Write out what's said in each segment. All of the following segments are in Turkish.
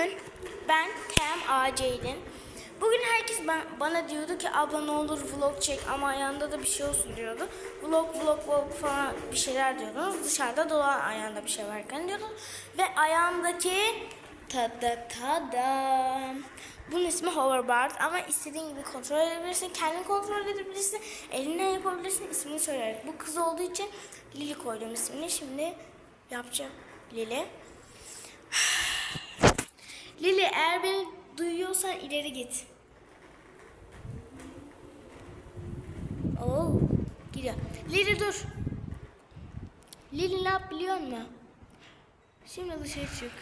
Bugün ben Kem Aceylin. Bugün herkes ben, bana diyordu ki abla ne olur vlog çek ama ayağında da bir şey olsun diyordu. Vlog vlog vlog falan bir şeyler diyordunuz. Dışarıda dolan ayağında bir şey varken diyordunuz. Ve ayağımdaki tada tada. Bunun ismi hoverboard ama istediğin gibi kontrol edebilirsin. Kendin kontrol edebilirsin. Eline yapabilirsin. ismini söyleyerek. Bu kız olduğu için Lili koydum ismini. Şimdi yapacağım Lili. Lili eğer beni duyuyorsan ileri git. Oo, gidiyor. Lili dur. Lili ne yap biliyor musun? Şimdi dışarı çık.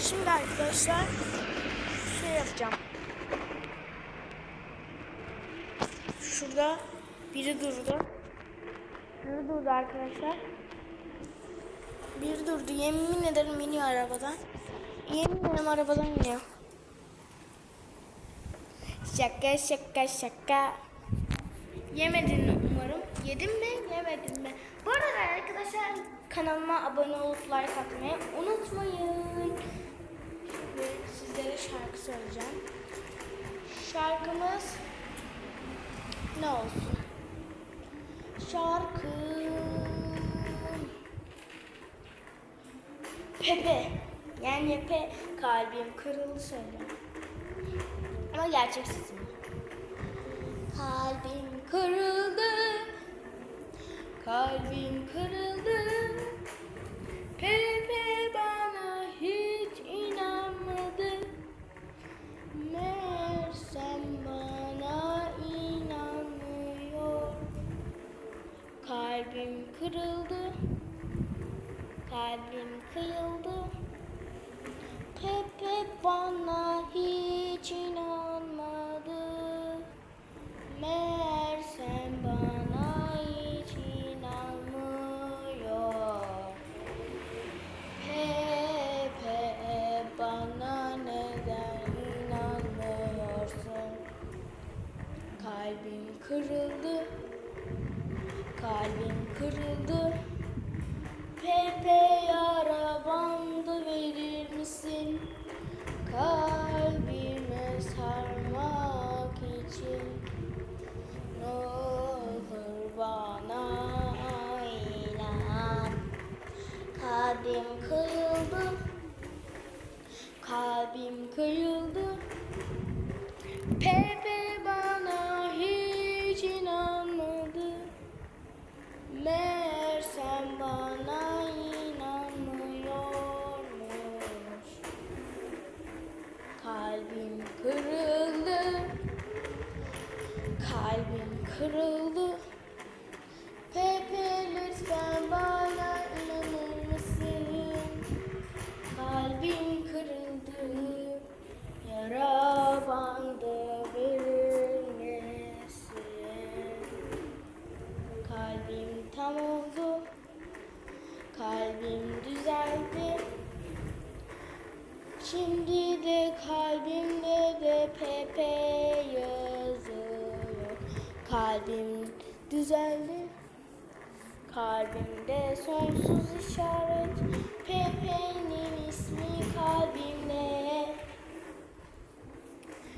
Şimdi arkadaşlar şey yapacağım. Şurada biri durdu. Biri durdu arkadaşlar. Bir durdu. Yemin ederim iniyor arabadan. Yemin ederim arabadan iniyor. Şaka şaka şaka. Yemedin umarım. Yedin mi? Yemedin mi? Bu arada arkadaşlar kanalıma abone olup like atmayı unutmayın. Şimdi sizlere şarkı söyleyeceğim. Şarkımız ne olsun? Şarkı Pepe. Yani Pepe kalbim kırıldı söyle. Ama gerçek sesim. Kalbim kırıldı. Kalbim kırıldı. Pepe bana hiç inanmadı. Meğersem bana inanmıyor. Kalbim kırıldı. Kalbim kıyıldı. Pepe bana hiç inanmadı. Meğer sen bana hiç inanmıyor. Pepe bana neden inanmıyorsun? Kalbim kırıldı. Kalbim kırıldı. Pepe yara bandı verir misin? Kalbime sarmak için. Ne olur bana inan. Kalbim kırıldı. Kalbim kırıldı. Pepe Kalbim kırıldı Pepe lütfen bana inanır mısın? Kalbim kırıldı Yara bandı verir misin? Kalbim tam oldu. Kalbim düzeldi. Şimdi de kalbimde de Pepe. Kalbim düzeldi. Kalbimde sonsuz işaret. Pepe'nin ismi kalbimde.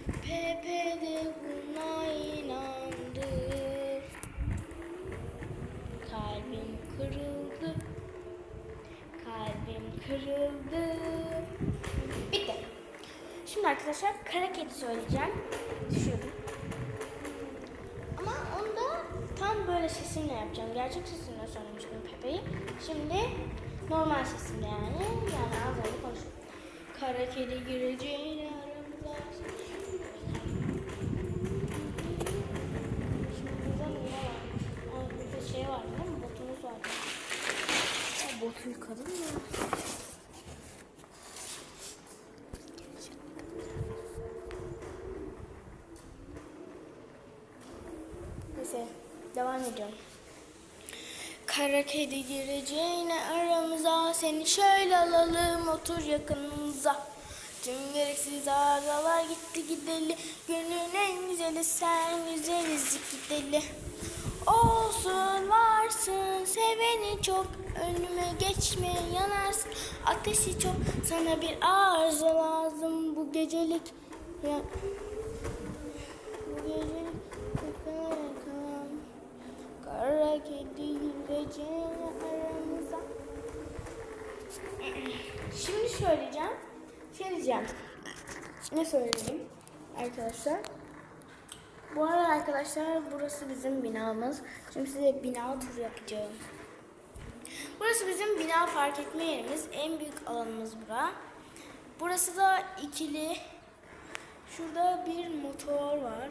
Pepe de buna inandı. Kalbim kırıldı. Kalbim kırıldı. Bitti. Şimdi arkadaşlar kara söyleyeceğim. Düşüyorum. Ama onu da tam böyle sesimle yapacağım. Gerçek sesimle söylemiştim Pepe'yi. Şimdi normal sesimle yani. Yani az önce konuştum. Kara kedi gireceğine aramıza. Şimdi burada ne var? Aa, burada şey var değil mi? Botumuz var. Botu yıkadın mı? Neyse devam ediyorum. Kara kedi gireceğine aramıza Seni şöyle alalım otur yakınımıza Tüm gereksiz ağrılar gitti gideli Gönlün en güzeli sen güzeliz gideli Olsun varsın seveni çok Önüme geçme yanarsın. Ateşi çok sana bir arıza lazım bu gecelik. Ya, söyleyeceğim. Şey diyeceğim. Ne söyleyeyim arkadaşlar? Bu arada arkadaşlar burası bizim binamız. Şimdi size bina turu yapacağım. Burası bizim bina fark etme yerimiz. En büyük alanımız bura. Burası da ikili. Şurada bir motor var.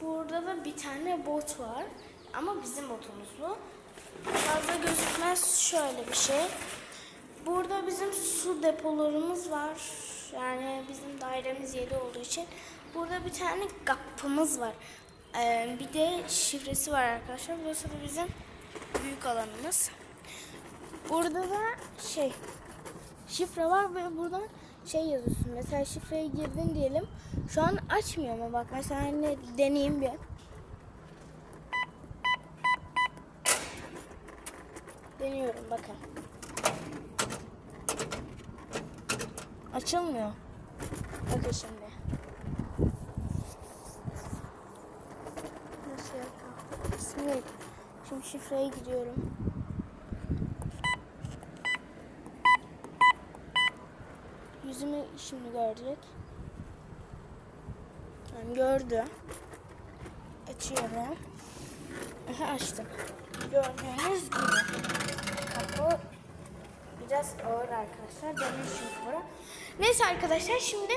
Burada da bir tane bot var. Ama bizim botumuz bu. Fazla gözükmez şöyle bir şey. Burada bizim su depolarımız var. Yani bizim dairemiz 7 olduğu için. Burada bir tane kapımız var. Ee, bir de şifresi var arkadaşlar. Burası da bizim büyük alanımız. Burada da şey şifre var ve buradan şey yazıyorsun. Mesela şifreye girdin diyelim. Şu an açmıyor ama bak mesela hani deneyeyim bir. Deniyorum bakın. Açılmıyor. Bakın şimdi. Nasıl yapalım? Bismillah. Şimdi şifreye giriyorum. Yüzümü şimdi görecek. Yani gördü. Açıyorum. Aha açtım. Gördüğünüz gibi. Biraz ağır arkadaşlar. Demir çünkü bura. Neyse arkadaşlar şimdi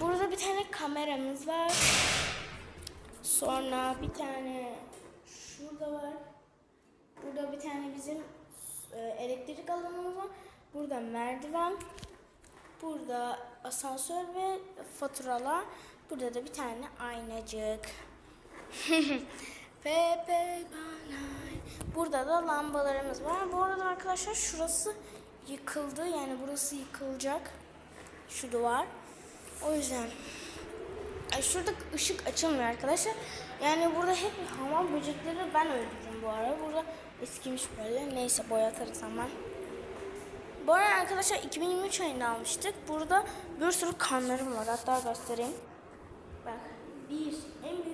burada bir tane kameramız var. Sonra bir tane şurada var. Burada bir tane bizim e, elektrik alanımız var. Burada merdiven. Burada asansör ve faturalar. Burada da bir tane aynacık. Burada da lambalarımız var. Bu arada arkadaşlar şurası yıkıldı. Yani burası yıkılacak. Şu duvar. O yüzden Ay şurada ışık açılmıyor arkadaşlar. Yani burada hep hamam böcekleri ben öldürdüm bu ara. Burada eskimiş böyle. Neyse boyatarız hemen. Bu arada arkadaşlar 2023 ayında almıştık. Burada bir sürü kanlarım var. Hatta göstereyim. Bak. Bir. En büyüklerini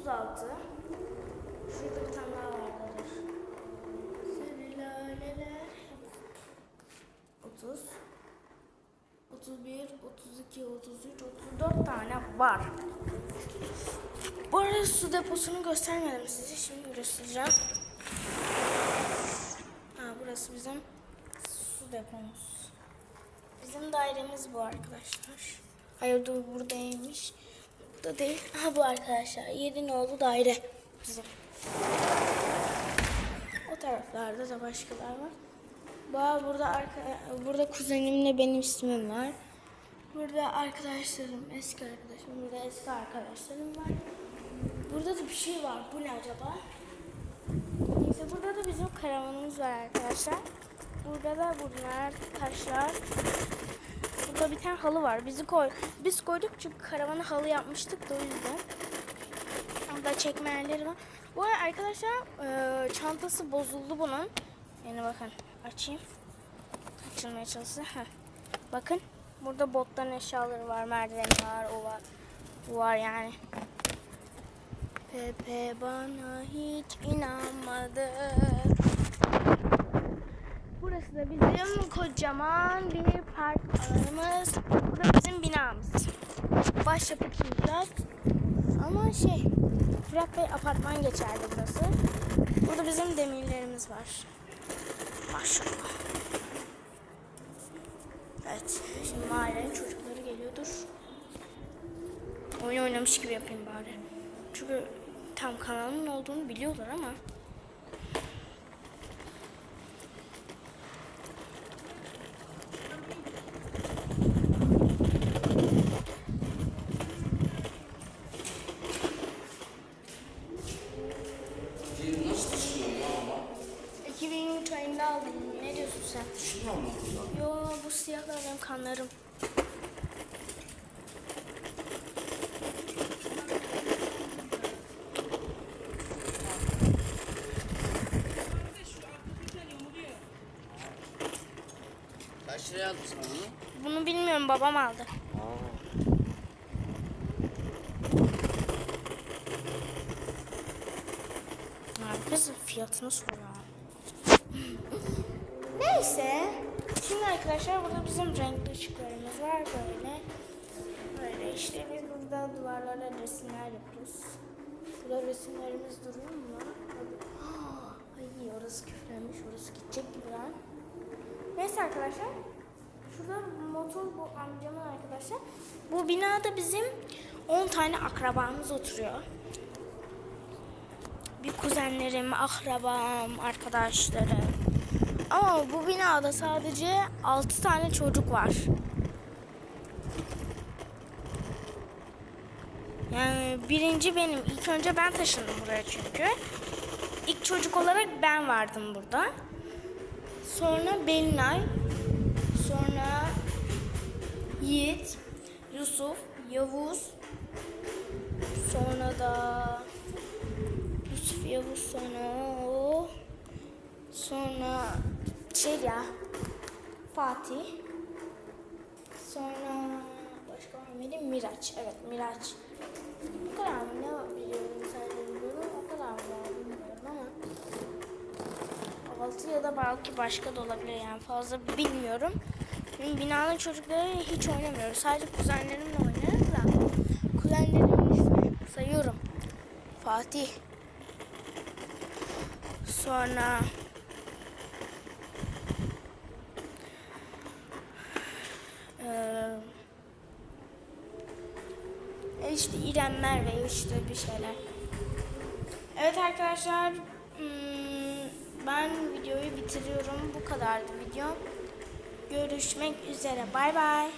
36, şurada bir tane daha vardır. Seni laleler. 30, 31, 32, 33, 34 tane var. Bu arada su deposunu göstermedim size. Şimdi göstereceğim. Ha, burası bizim su depomuz. Bizim dairemiz bu arkadaşlar. Hayır dur buradaymış. Burada değil. Ha bu arkadaşlar. Yedi nolu daire bizim. O taraflarda da başkalar var. Ba burada arka, burada kuzenimle benim ismim var. Burada arkadaşlarım, eski arkadaşlarım, burada eski arkadaşlarım var. Burada da bir şey var. Bu ne acaba? Neyse burada da bizim karavanımız var arkadaşlar. Burada da bunlar taşlar. Burada bir tane halı var. Bizi koy. Biz koyduk çünkü karavana halı yapmıştık da o yüzden. Burada çekme yerleri var. Bu arada arkadaşlar e, çantası bozuldu bunun. Yani bakın açayım. Açılmaya çalışsın. Heh. Bakın burada bottan eşyaları var. Merdiveni var. O var. Bu var yani. Pepe bana hiç inanmadı. Burası da bizim kocaman bir park alanımız. Burası bizim binamız. Başyapıt inşaat. Ama şey, Fırat Bey apartman geçerdi burası. Burada bizim demirlerimiz var. Maşallah. Evet, şimdi mahallenin çocukları geliyordur. Oyun oynamış gibi yapayım bari. Çünkü tam kanalımın olduğunu biliyorlar ama. Bir nasıl düşünüyor ya ama? 2023 ayında aldım. Ne diyorsun sen? Düşünüyor mu burada? Yo bu siyahlar benim kanlarım. Kaç liraya aldın sen onu? Bunu bilmiyorum babam aldı. Herkes fiyatını soruyor. Neyse. Şimdi arkadaşlar burada bizim renkli ışıklarımız var böyle. Böyle işte biz burada duvarlara resimler yapıyoruz. Burada resimlerimiz duruyor mu? Ay orası küflenmiş, orası gidecek gibi lan. Neyse arkadaşlar. Şurada motor bu amcamın arkadaşlar. Bu binada bizim 10 tane akrabamız oturuyor. Bir kuzenlerim, akrabam, arkadaşlarım. Ama bu binada sadece 6 tane çocuk var. Yani birinci benim. İlk önce ben taşındım buraya çünkü. İlk çocuk olarak ben vardım burada. Sonra Belinay, sonra Yiğit, Yusuf, Yavuz, sonra da Yusuf, Yavuz, sonra sonra şey ya Fatih, sonra başka var mıydı? Miraç, evet Miraç. Bu kadar mı? Ne biliyorum sadece biliyorum. O kadar mı var bilmiyorum ama. 6 ya da belki başka da olabilir yani fazla bilmiyorum. Benim binanın çocukları hiç oynamıyoruz. Sadece kuzenlerimle oynarız da. Kuzenlerimin ismi sayıyorum. Fatih. Sonra eee e işte İrem Merve işte bir şeyler. Evet arkadaşlar hmm, ben videoyu bitiriyorum. Bu kadardı video. Görüşmek üzere. Bay bay.